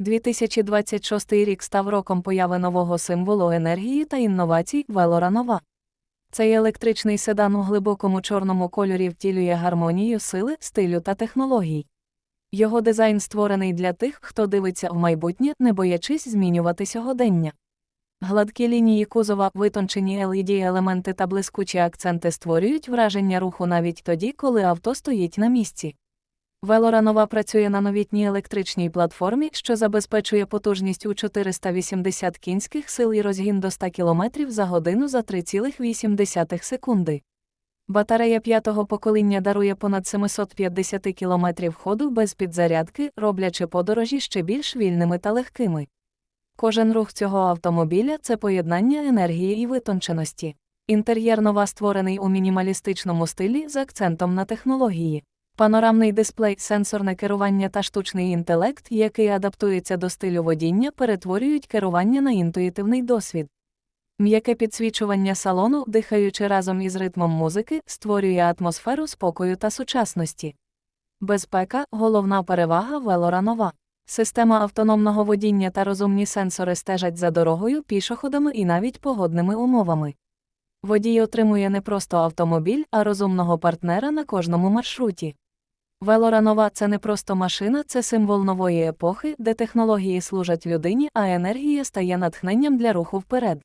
2026 рік став роком появи нового символу енергії та інновацій Велора Нова. Цей електричний седан у глибокому чорному кольорі втілює гармонію сили, стилю та технологій. Його дизайн створений для тих, хто дивиться в майбутнє, не боячись змінювати сьогодення. Гладкі лінії кузова, витончені LED-елементи та блискучі акценти створюють враження руху навіть тоді, коли авто стоїть на місці. Велора нова працює на новітній електричній платформі, що забезпечує потужність у 480 кінських сил і розгін до 100 км за годину за 3,8 секунди. Батарея п'ятого покоління дарує понад 750 км ходу без підзарядки, роблячи подорожі ще більш вільними та легкими. Кожен рух цього автомобіля це поєднання енергії і витонченості. Інтер'єр нова створений у мінімалістичному стилі з акцентом на технології. Панорамний дисплей, сенсорне керування та штучний інтелект, який адаптується до стилю водіння, перетворюють керування на інтуїтивний досвід. М'яке підсвічування салону, дихаючи разом із ритмом музики, створює атмосферу спокою та сучасності. Безпека головна перевага Велора нова. Система автономного водіння та розумні сенсори стежать за дорогою, пішоходами і навіть погодними умовами. Водій отримує не просто автомобіль, а розумного партнера на кожному маршруті. Велора нова це не просто машина, це символ нової епохи, де технології служать людині, а енергія стає натхненням для руху вперед.